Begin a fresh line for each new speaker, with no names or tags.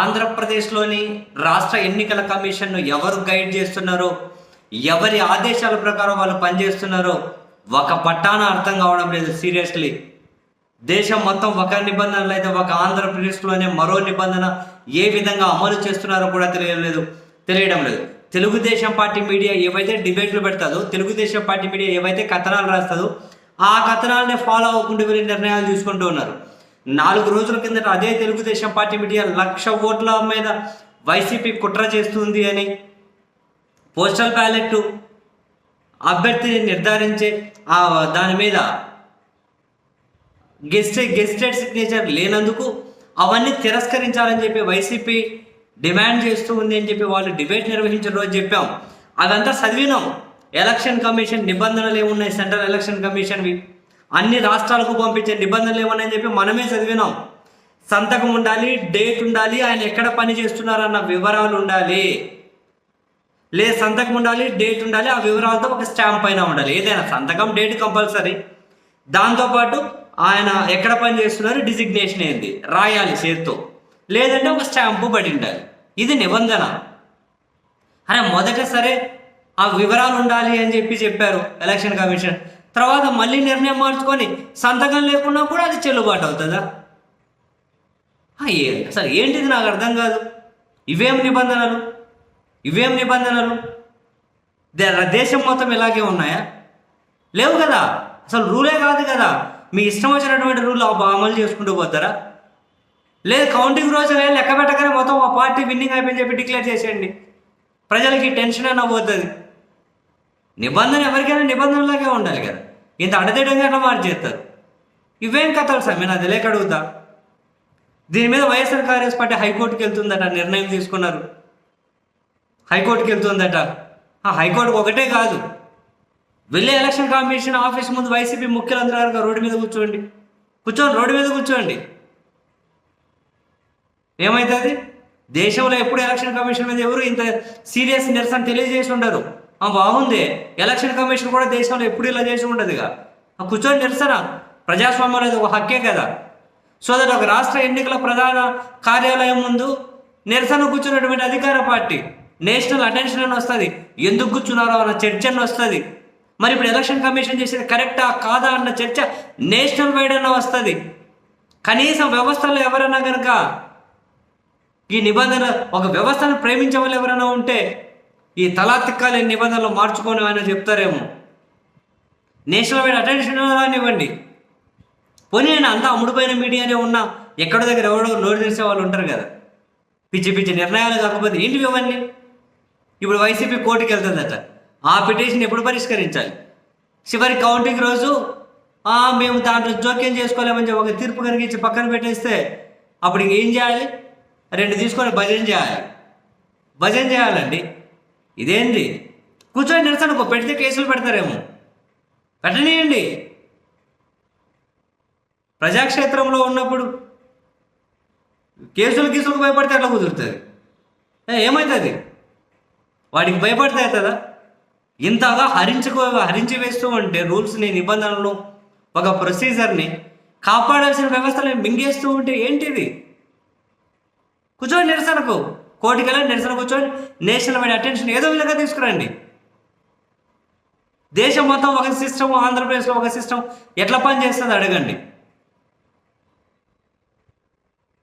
ఆంధ్రప్రదేశ్లోని రాష్ట్ర ఎన్నికల కమిషన్ను ఎవరు గైడ్ చేస్తున్నారో ఎవరి ఆదేశాల ప్రకారం వాళ్ళు పనిచేస్తున్నారో ఒక పట్టాన అర్థం కావడం లేదు సీరియస్లీ. దేశం మొత్తం ఒక నిబంధనలు అయితే ఒక ఆంధ్రప్రదేశ్లోనే మరో నిబంధన ఏ విధంగా అమలు చేస్తున్నారో కూడా తెలియలేదు తెలియడం లేదు. తెలుగుదేశం పార్టీ మీడియా ఏవైతే డిబేట్లు పెడతాదో తెలుగుదేశం పార్టీ మీడియా ఏవైతే కథనాలు రాస్తుందో ఆ కథనాలనే ఫాలో అవ్వకుండా వీళ్ళు నిర్ణయాలు తీసుకుంటూ ఉన్నారు. నాలుగు రోజుల కిందట అదే తెలుగుదేశం పార్టీ మీడియా లక్ష ఓట్ల మీద వైసీపీ కుట్ర చేస్తుంది అని పోస్టల్ బ్యాలెట్ అభ్యర్థిని నిర్ధారించే ఆ దాని మీద గెస్ట్ గెస్టెడ్ సిగ్నేచర్ లేనందుకు అవన్నీ తిరస్కరించాలని చెప్పి వైసీపీ డిమాండ్ చేస్తూ ఉంది అని చెప్పి వాళ్ళు డిబేట్ నిర్వహించిన రోజు చెప్పాం. అదంతా చదివినాం ఎలక్షన్ కమిషన్ నిబంధనలు ఏమున్నాయి? సెంట్రల్ ఎలక్షన్ కమిషన్వి. అన్ని రాష్ట్రాలకు పంపించే నిబంధనలు ఏమున్నాయని చెప్పి మనమే చదివినాం. సంతకం ఉండాలి డేట్ ఉండాలి ఆయన ఎక్కడ పని చేస్తున్నారన్న వివరాలు ఉండాలి. లేదు సంతకం ఉండాలి డేట్ ఉండాలి ఆ వివరాలతో ఒక స్టాంప్ పైన ఉండాలి. ఏదైనా సంతకం డేట్ కంపల్సరీ. దాంతోపాటు ఆయన ఎక్కడ పని చేస్తున్నారు డిజిగ్నేషన్ ఏంది రాయాలి చేతితో. లేదంటే ఒక స్టాంపు పడి ఉండాలి. ఇది నిబంధన. అరే మొదట సరే ఆ వివరాలు ఉండాలి అని చెప్పి చెప్పారు ఎలక్షన్ కమిషన్. తర్వాత మళ్ళీ నిర్ణయం మార్చుకొని సంతకం లేకున్నా కూడా అది చెల్లుబాటు అవుతుందా? అసలు ఏంటిది నాకు అర్థం కాదు. ఇవేం నిబంధనలు? ఇవేం నిబంధనలు? దేశం మొత్తం ఇలాగే ఉన్నాయా? లేవు కదా. అసలు రూలే కాదు కదా. మీ ఇష్టం వచ్చినటువంటి రూల్ అమలు చేసుకుంటూ పోతారా? లేదు కౌంటింగ్ రోజు లెక్క పెట్టగానే మొత్తం ఒక పార్టీ విన్నింగ్ అయిపోయింది చెప్పి డిక్లేర్ చేసేయండి. ప్రజలకి టెన్షన్ అయినా పోతుంది. నిబంధన ఎవరికైనా నిబంధనలాగే ఉండాలి కదా. ఇంత అడతీయడంగా అట్లా మార్చేస్తారు ఇవేం కథలు సార్? నేను అది లేక అడుగుతా. దీని మీద వైఎస్ఆర్ కాంగ్రెస్ పార్టీ హైకోర్టుకి వెళ్తుందట నిర్ణయం తీసుకున్నారు. హైకోర్టుకి వెళ్తుందట. ఆ హైకోర్టుకు ఒకటే కాదు. వెళ్ళే ఎలక్షన్ కమిషన్ ఆఫీస్ ముందు వైసీపీ ముఖ్యులందరూ రోడ్డు మీద కూర్చోండి. కూర్చోండి రోడ్డు మీద కూర్చోండి. ఏమవుతుంది దేశంలో ఎప్పుడు ఎలక్షన్ కమిషన్ మీద ఎవరు ఇంత సీరియస్ నిరసన తెలియజేసి ఉండరు. బాగుంది. ఎలక్షన్ కమిషన్ కూడా దేశంలో ఎప్పుడు ఇలా చేసి ఉండదుగా. ఆ కూర్చొని నిరసన. ప్రజాస్వామ్యం అనేది ఒక హక్కే కదా. సో దట్ ఒక రాష్ట్ర ఎన్నికల ప్రధాన కార్యాలయం ముందు నిరసన కూర్చున్నటువంటి అధికార పార్టీ. నేషనల్ అటెన్షన్ అని వస్తుంది. ఎందుకు కూర్చున్నారో అన్న చర్చ అని వస్తుంది. మరి ఇప్పుడు ఎలక్షన్ కమిషన్ చేసేది కరెక్టా కాదా అన్న చర్చ నేషనల్ వైడ్ అన్న వస్తుంది. కనీసం వ్యవస్థలో ఎవరైనా కనుక ఈ నిబంధన ఒక వ్యవస్థను ప్రేమించే వాళ్ళు ఎవరైనా ఉంటే ఈ తలా తిక్కాలి నిబంధనలు మార్చుకొని ఆయన చెప్తారేమో. నేషనల్ వైడ్ అటెన్షన్ రానివ్వండి పోనీ నేను అంతా అమ్ముడుపోయిన మీడియానే ఉన్నా ఎక్కడో దగ్గర ఎవడో నోరు తెలిసే వాళ్ళు ఉంటారు కదా. పిచ్చి పిచ్చి నిర్ణయాలు కాకపోతే ఏంటివి ఇవన్నీ? ఇప్పుడు వైసీపీ కోర్టుకి వెళ్తుందట ఆ పిటిషన్ ఎప్పుడు పరిష్కరించాలి? చివరి కౌంటింగ్ రోజు మేము దాంట్లో జోక్యం చేసుకోలేమని చెప్పి ఒక తీర్పు కనిపించి పక్కన పెట్టేస్తే అప్పుడు ఇంక ఏం చేయాలి? రెండు తీసుకొని భజన చేయాలి. భజన చేయాలండి. ఇదేంటి? కూర్చొని నిరసనకు పెడితే కేసులు పెడతారేమో. పెట్టనీయండి ప్రజాక్షేత్రంలో ఉన్నప్పుడు కేసులు గీసులకు భయపడితే అట్లా కుదురుతుంది? ఏమవుతుంది వాడికి భయపడితే అవుతుందా? ఇంతగా హరించుకో హరించి వేస్తూ ఉంటే రూల్స్ని నిబంధనలు ఒక ప్రొసీజర్ని కాపాడాల్సిన వ్యవస్థని మింగేస్తూ ఉంటే ఏంటిది? కూర్చోండి నిరసనకు కోటికెళ్ళి నిరసన కూర్చొని నేషనల్ వైడ్ అటెన్షన్ ఏదో విధంగా తీసుకురండి. దేశం మొత్తం ఒక సిస్టమ్ ఆంధ్రప్రదేశ్లో ఒక సిస్టమ్ ఎట్లా పనిచేస్తుంది అడగండి.